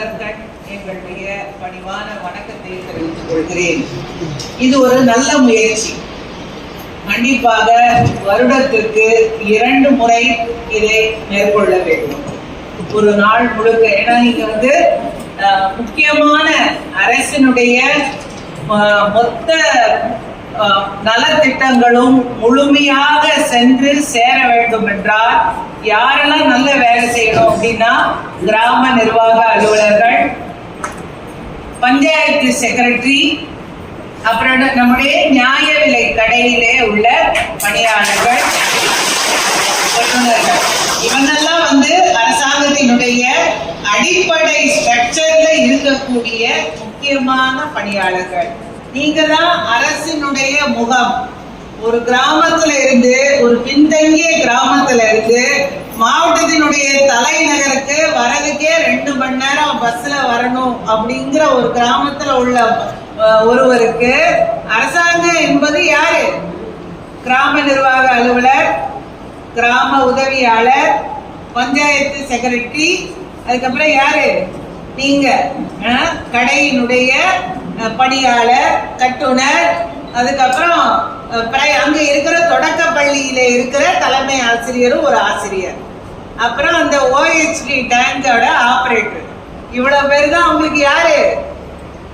தொண்டர்கள் எங்களுடைய பணிவான வணக்கத்தை தெரிவித்துக் கொள்கிறேன். இது ஒரு நல்ல முயற்சி. கண்டிப்பாக வருடத்திற்கு இரண்டு முறை இதை மேற்கொள்ள வேண்டும். ஒரு நாள் முழுக்க ஏன்னா நீங்க வந்து அஹ், முக்கியமான அரசினுடைய மொத்த நலத்திட்டங்களும் முழுமையாக சென்று சேர வேண்டும் என்றால் யாரெல்லாம் நல்ல வேலை செய்யணும் அப்படின்னா கிராம நிர்வாக அலுவலர்கள் பஞ்சாயத்து செக்ரட்டரி அப்புறம் நம்முடைய நியாய விலை கடையிலே உள்ள பணியாளர்கள் வல்லுநர்கள் இவங்கெல்லாம் வந்து அரசாங்கத்தினுடைய அடிப்படை ஸ்ட்ரக்சர்ல இருக்கக்கூடிய முக்கியமான பணியாளர்கள். நீங்க தான் அரசினுடைய கிராமம் ஒரு கிராமத்துல இருந்து ஒரு பின்தங்கிய கிராமத்துல இருந்து மாவட்டத்தினுடைய தலைநகருக்கு வரதுக்கே ரெண்டு மணி நேரம் பஸ்ல வரணும் அப்படிங்கிற ஒரு கிராமத்துல உள்ள ஒருவருக்கு அரசாங்கம் என்பது யாரு? கிராம நிர்வாக அலுவலர் கிராம உதவியாளர் பஞ்சாயத்து செக்ரட்டரி அதுக்கப்புறம் யாரு? நீங்க கடையினுடைய பணியாளர் கட்டுனர் அதுக்கப்புறம் அஹ், அங்க இருக்கிற தொடக்க பள்ளியில இருக்கிற தலைமை ஆசிரியரும் ஒரு ஆசிரியர். அப்புறம் அந்த ஓஹெச்டி டேங்கோட ஆபரேட்டர் இவ்வளவு பேர் தான் அவங்களுக்கு யாரு?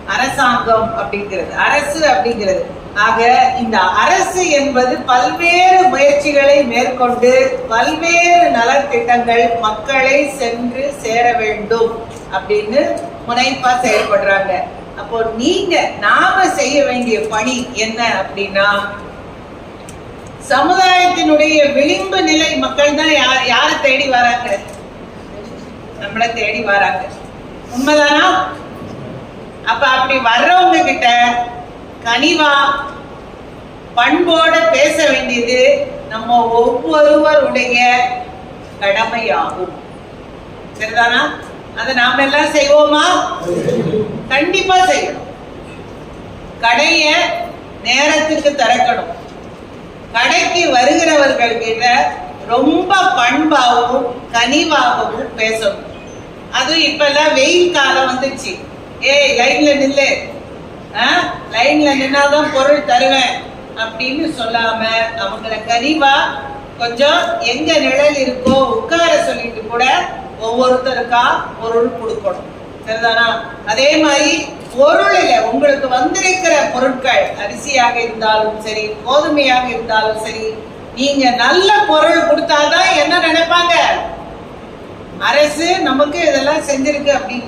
அரசாங்கம் அப்படிங்கிறது அரசு அப்படிங்கிறது. ஆக இந்த அரசு என்பது பல்வேறு முயற்சிகளை மேற்கொண்டு பல்வேறு நலத்திட்டங்கள் மக்களை சென்று சேர வேண்டும் அப்படின்னு முனைப்பா செயல்படுறாங்க. அப்போ நீங்க நாம செய்ய வேண்டிய பணி என்ன அப்படின்னா சமுதாயத்தினுடைய விளிம்பு நிலை மக்கள் தான் யார் யாரை தேடி வராங்க? நம்மளை தேடி வராங்க. உண்மைதானா? அப்ப அப்படி வர்றவங்க கிட்ட கனிவா பண்போட பேச வேண்டியது நம்ம ஒவ்வொருவருடைய கடமையாகும். சரிதானா? அதை நாம எல்லாம் செய்வோமா? கண்டிப்பா செய்யணும். கடைய நேரத்துக்கு திறக்கணும். கடைக்கு வருகிறவர்கள் கிட்ட ரொம்ப பண்பாகவும் கனிவாகவும் பேசணும். அதுவும் இப்பெல்லாம் வெயில் காலம் வந்துச்சு ஏய் லைன்ல நில்லு. லைன்ல நின்னாதான் பொருள் தருவேன் அப்படின்னு சொல்லாம அவங்கள கனிவா கொஞ்சம் எங்க நிழல் இருக்கோ உட்கார சொல்லிட்டு கூட ஒவ்வொருத்தருக்கா பொருள் கொடுக்கணும். சரிதானா அதே மாதிரி பொருளில் உங்களுக்கு வந்திருக்கிற பொருட்கள் அரிசியாக இருந்தாலும் சரி கோதுமையாக இருந்தாலும் சரி நீங்க நல்ல பொருள் கொடுத்தாதான் என்ன நினைப்பாங்க? அரசு நமக்கு இதெல்லாம் செஞ்சிருக்கு அப்படிங்கிற